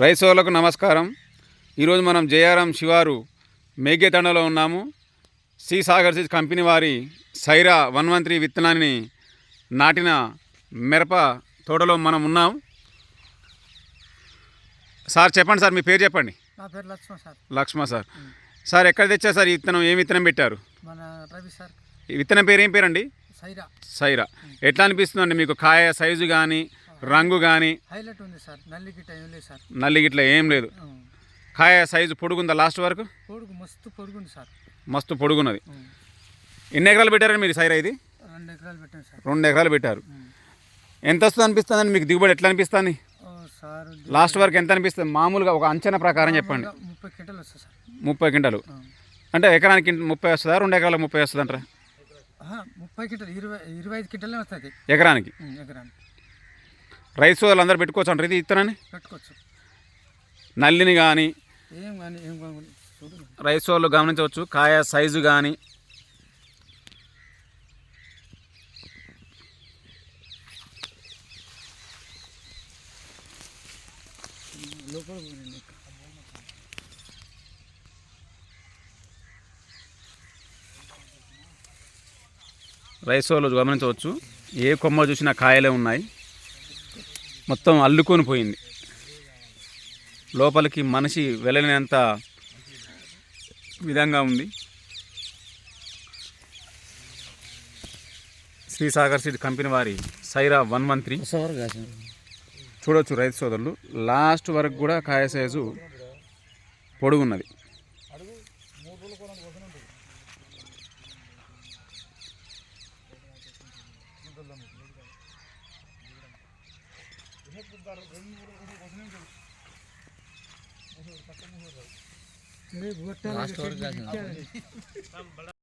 రైసోలకు నమస్కారం. ఈరోజు మనం జేఆర్ఎం శివారు మేఘేతండలో ఉన్నాము. సి సాగర్ సీడ్స్ కంపెనీ వారి సైరా వన్ వన్ త్రీ విత్తనాన్ని నాటిన మిరప తోటలో మనం ఉన్నాం. సార్ చెప్పండి సార్ మీ పేరు చెప్పండి. నా పేరు లక్ష్మణ్ సార్. లక్ష్మ సార్. సార్ ఎక్కడ తెచ్చారు సార్ ఈ విత్తనం? ఏం విత్తనం పెట్టారు? మన రవి సార్. ఈ విత్తనం పేరు ఏం పేరండి? సైరా. సైరా. ఎట్లా అనిపిస్తుందండి మీకు? కాయ సైజు కానీ రంగు కానీ హైలైట్ ఉంది సార్. నల్లికి టైం లేదు సార్. నల్లి గిట్ల ఏం లేదు. కాయ సైజు పొడుగుందా లాస్ట్ వరకు? పొడుగు మస్తు పొడుగుంది సార్. మస్తు పొడుగున్నది. ఎన్ని ఎకరాలు పెట్టారండి మీరు సైరా ఇది? రెండు ఎకరాలు పెట్టాను సార్. రెండు ఎకరాలు పెట్టారు. ఎంత వస్తుంది అనిపిస్తుందండి? మీకు దిగుబడి ఎట్లా అనిపిస్తుంది? లాస్ట్ వరకు ఎంత అనిపిస్తుంది? మామూలుగా ఒక అంచనా ప్రకారం చెప్పండి. ముప్పై క్వింటల్ వస్తుంది సార్. ముప్పై క్వింటాలు. అంటే ఎకరానికి ముప్పై వస్తుందా? రెండు ఎకరాలకు ముప్పై వస్తుంది అంటారా ఆహా, ముప్పై క్వింటల్ ఇరవై ఇరవై ఐదు క్వింటలే వస్తుంది. ఎకరానికి? ఎకరానికి. రైతు సోదరులు అందరూ పెట్టుకోవచ్చు అంటారు. ఇది ఇత్తనాన్ని? పెట్టుకోవచ్చు. నల్లిని కానీ ఏం కానీ ఏం కానీ చూడు రైతు సోదరులు గమనించవచ్చు. కాయ సైజు కానీ లోపల. రైతు సోదరులు గమనించవచ్చు. ఏ కొమ్మ చూసినా కాయలే ఉన్నాయి. మొత్తం అల్లుకొని పోయింది. లోపలికి మనిషి వెళ్ళలేనంత విధంగా ఉంది. శ్రీసాగర్ సీడ్ కంపెనీ వారి సైరా వన్ వన్ త్రీ సవర్ చూడొచ్చు రైతు సోదరులు లాస్ట్ వరకు కూడా కాయ సైజు పొడుగున్నది. లాస్ట్ వరకు